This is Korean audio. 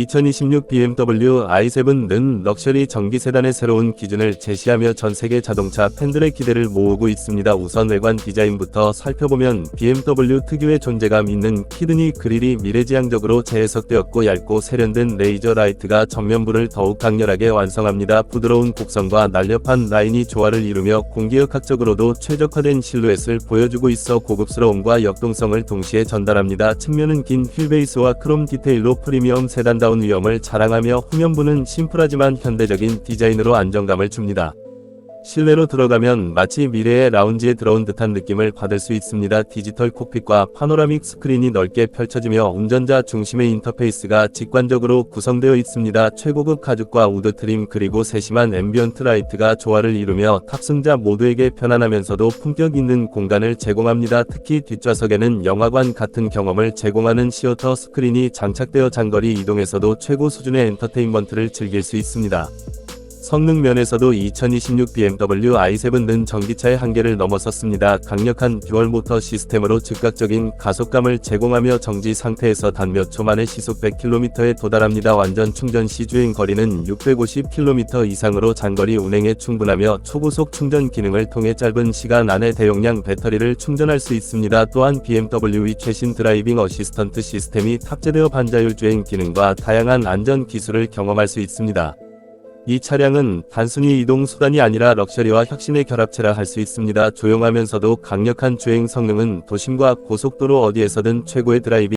2026 BMW i7는 럭셔리 전기 세단의 새로운 기준을 제시하며 전 세계 자동차 팬들의 기대를 모으고 있습니다. 우선 외관 디자인부터 살펴보면 BMW 특유의 존재감 있는 키드니 그릴이 미래지향적으로 재해석되었고 얇고 세련된 레이저 라이트가 전면부를 더욱 강렬하게 완성합니다. 부드러운 곡선과 날렵한 라인이 조화를 이루며 공기역학적으로도 최적화된 실루엣을 보여주고 있어 고급스러움과 역동성을 동시에 전달합니다. 측면은 긴 휠베이스와 크롬 디테일로 프리미엄 세단다 운 위엄을 자랑하며 후면부는 심플하지만 현대적인 디자인으로 안정감을 줍니다. 실내로 들어가면 마치 미래의 라운지에 들어온 듯한 느낌을 받을 수 있습니다. 디지털 콕핏과 파노라믹 스크린이 넓게 펼쳐지며 운전자 중심의 인터페이스가 직관적으로 구성되어 있습니다. 최고급 가죽과 우드 트림 그리고 세심한 앰비언트 라이트가 조화를 이루며 탑승자 모두에게 편안하면서도 품격 있는 공간을 제공합니다. 특히 뒷좌석에는 영화관 같은 경험을 제공하는 시어터 스크린이 장착되어 장거리 이동에서도 최고 수준의 엔터테인먼트를 즐길 수 있습니다. 성능 면에서도 2026 BMW i7는 전기차의 한계를 넘어섰습니다. 강력한 듀얼 모터 시스템으로 즉각적인 가속감을 제공하며 정지 상태에서 단 몇 초 만에 시속 100km에 도달합니다. 완전 충전 시 주행 거리는 650km 이상으로 장거리 운행에 충분하며 초고속 충전 기능을 통해 짧은 시간 안에 대용량 배터리를 충전할 수 있습니다. 또한 BMW의 최신 드라이빙 어시스턴트 시스템이 탑재되어 반자율 주행 기능과 다양한 안전 기술을 경험할 수 있습니다. 이 차량은 단순히 이동 수단이 아니라 럭셔리와 혁신의 결합체라 할 수 있습니다. 조용하면서도 강력한 주행 성능은 도심과 고속도로 어디에서든 최고의 드라이빙